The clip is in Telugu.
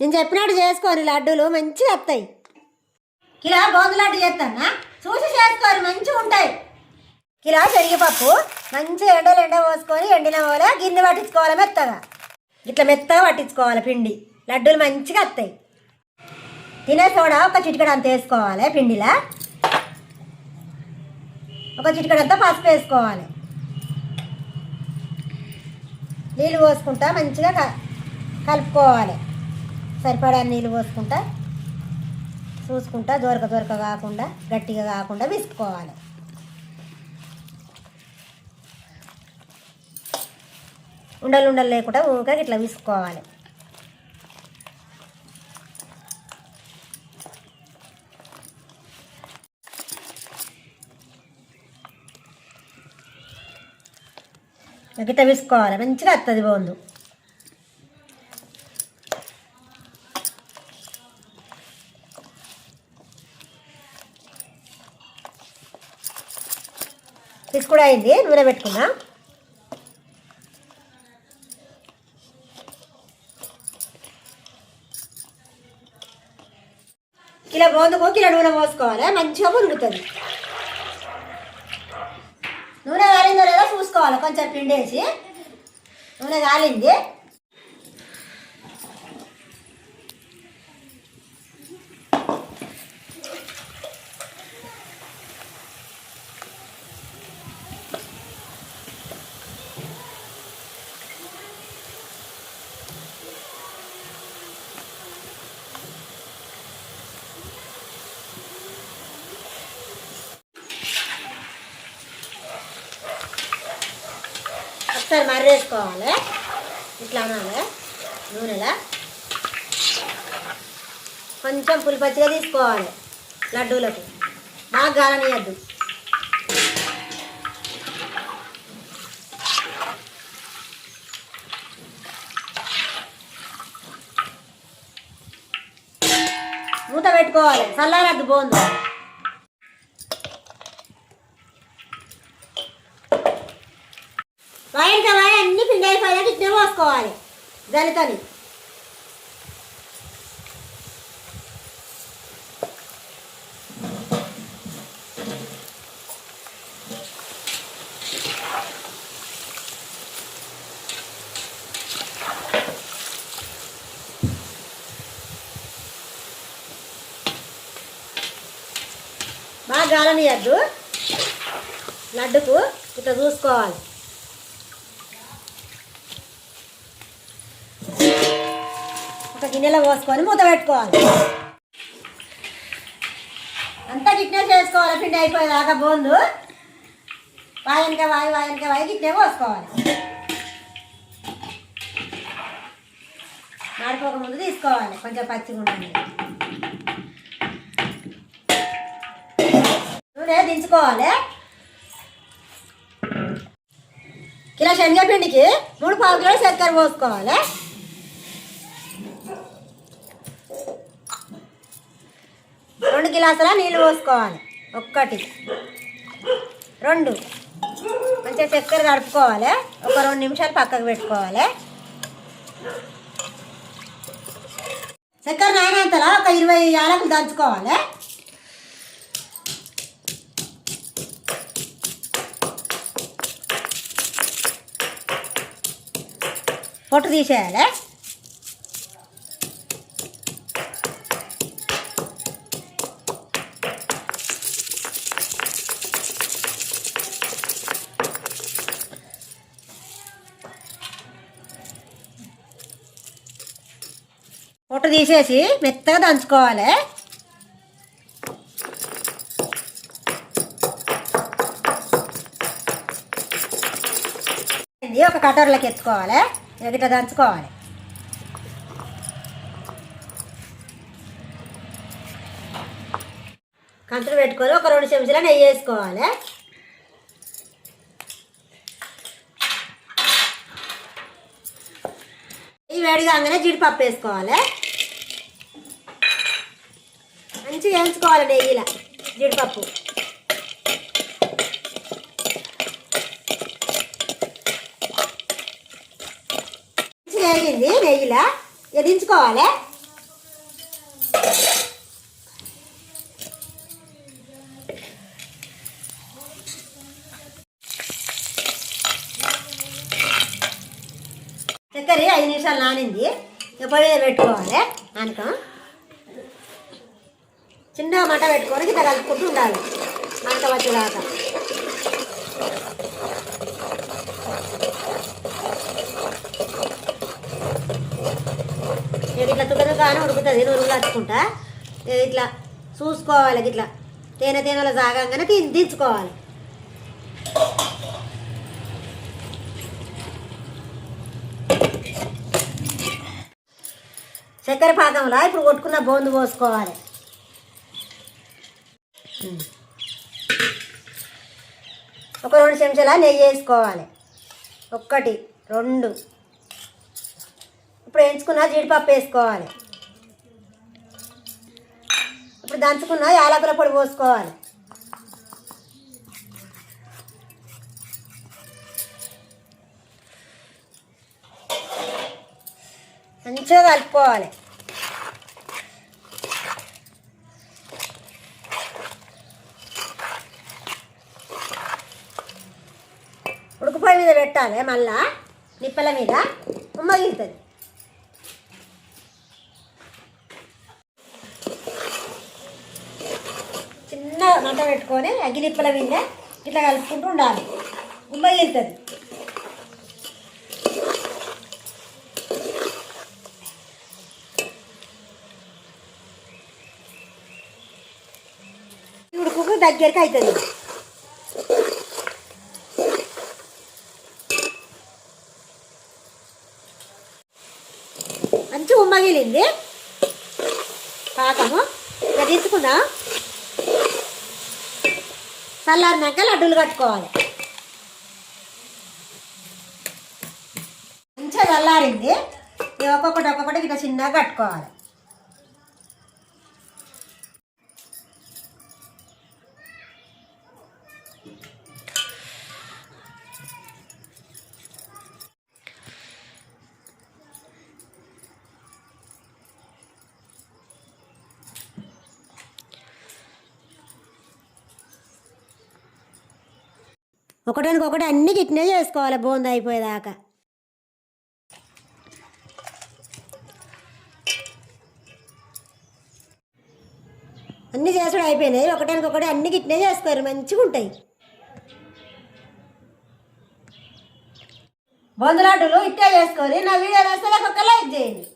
నేను చెప్పినట్టు చేసుకోరు లడ్డూలు మంచిగా వస్తాయి కిలో గోధుమ లడ్డు చేస్తానా చూసి చేసుకోరు మంచిగా ఉంటాయి. కిలో శనగపప్పు మంచిగా ఎండలు ఎండ పోసుకొని ఎండిన పోలే గిన్నె పట్టించుకోవాలి మెత్తగా? ఇట్లా మెత్తగా పట్టించుకోవాలి పిండి. లడ్డూలు మంచిగా వస్తాయి తినే సోడా ఒక చిటికడ అంత వేసుకోవాలి పిండిలా? ఒక చిటికడ అంతా పసుపు వేసుకోవాలి. నీళ్ళు పోసుకుంటా మంచిగా క- కలుపుకోవాలి. సరిపడా నీళ్ళు పోసుకుంటా చూసుకుంటా దొరక దొరక కాకుండా గట్టిగా కాకుండా విసుకోవాలి ఉండలు ఉండలు లేకుండా ఊరికే ఇట్లా విసుకోవాలి గిట్ట విసుకోవాలి మంచిగా వస్తుంది బోందు కూడా అయింది. నూనె పెట్టుకున్నా కిలో బోందుకు కిలో నూనె పోసుకోవాలి మంచిగా మునుగుతుంది. నూనె కాలిందో లేదో చూసుకోవాలి? కొంచెం పిండేసి. నూనె కాలింది. ఒకసారి మర్రేసుకోవాలి. ఇట్లా అనాలి. నూనెలో? కొంచెం పులిపచ్చిగా తీసుకోవాలి లడ్డూలకు. బాగా గాలనియద్దు. మూత పెట్టుకోవాలి. చల్లారద్దు బాగుంది పైన వాయి అన్ని పిండి అయిపోయాక ఇట్నే పోసుకోవాలి. జలితని బాగా గాలనియద్దు. లడ్డుకు ఇట్లా చూసుకోవాలి. గిన్నెలో పోసుకొని మూత పెట్టుకోవాలి. అంతా గిట్నే చేసుకోవాలి పిండి అయిపోయేదాకా బోందు వాయనక వాయి వాయనక వాయి గిట్నే పోసుకోవాలి. మాడిపోక ముందు తీసుకోవాలి కొంచెం పచ్చిగా ఉంటుంది నూనె దించుకోవాలి. కిలో శనగపిండికి మూడు పావు కిలో చక్కెర పోసుకోవాలి. మూడు గిలాసుల నీళ్ళు పోసుకోవాలి. ఒక్కటి. రెండు. మంచిగా చక్కెర కడుపుకోవాలి ఒక రెండు నిమిషాలు పక్కకు పెట్టుకోవాలి. చక్కెర నానంతలా ఒక ఇరవై యాలకులు దంచుకోవాలి. పొట్టు తీసేయాలి. పొట్టు తీసేసి మెత్తగా దంచుకోవాలి. ఇది ఒక కటోర్లోకి ఎత్తుకోవాలి. ఎగిట దంచుకోవాలి. కంచులు పెట్టుకొని ఒక రెండు చెంచాల నెయ్యి వేసుకోవాలి. ఈ వేడిగా కాగానే జీడిపప్పు వేసుకోవాలి. మంచిగా వేయించుకోవాలి నెయ్యిలా జీడిపప్పు. మంచిగా వేగింది నెయ్యిలా ఎదించుకోవాలి చక్కర ఐదు నిమిషాలు నానింది. ఎప్పుడే పెట్టుకోవాలి. అనుకో చిన్నగా మంట పెట్టుకొని ఇట్లా కలుపుకుంటూ ఉండాలి. మంట వచ్చేదాకా ఇక ఇట్లా తుకతుకానే ఉడుకుతుంది నురుగు కట్టుకుంటా ఇట్లా చూసుకోవాలి ఇట్లా తేనె తేనెలో సాగంగానే తీ దించుకోవాలి. చక్కెర పాకంలో ఇప్పుడు కొట్టుకున్న బోందు పోసుకోవాలి. ఒక రెండు చెంచాల నెయ్యి వేసుకోవాలి. ఒక్కటి రెండు. ఇప్పుడు ఎంచుకున్న జీడిపప్పు వేసుకోవాలి. ఇప్పుడు దంచుకున్న యాలకుల పొడి పోసుకోవాలి. మంచిగా కలుపుకోవాలి. మీద పెట్టాలి మళ్ళా నిప్పల మీద. ఉమ్మగిలుతుంది చిన్న మంట పెట్టుకొని అగ్గి నిప్పల మీద ఇట్లా కలుపుకుంటూ ఉండాలి. ఉమ్మగిలుతుంది ఉడుకు దగ్గరికి అవుతుంది మంచి పాకము. ఇక తీసుకుందాం చల్లారినాక లడ్డూలు కట్టుకోవాలి. మంచిగా చల్లారింది. ఒక్కొక్కటి ఒక్కొక్కటి ఇట్లా చిన్నగా కట్టుకోవాలి. ఒకటానికి ఒకటి అన్ని గిట్నే చేసుకోవాలి బోంది అయిపోయేదాకా. అన్ని చేసుడు అయిపోయినాయి ఒకటానికి ఒకటి అన్ని గిట్నే చేస్తారు మంచిగా ఉంటాయి బొందలాటలు ఇట్టే చేసుకోరు నా వీడియో వస్తే ఒక లైక్ చేయండి.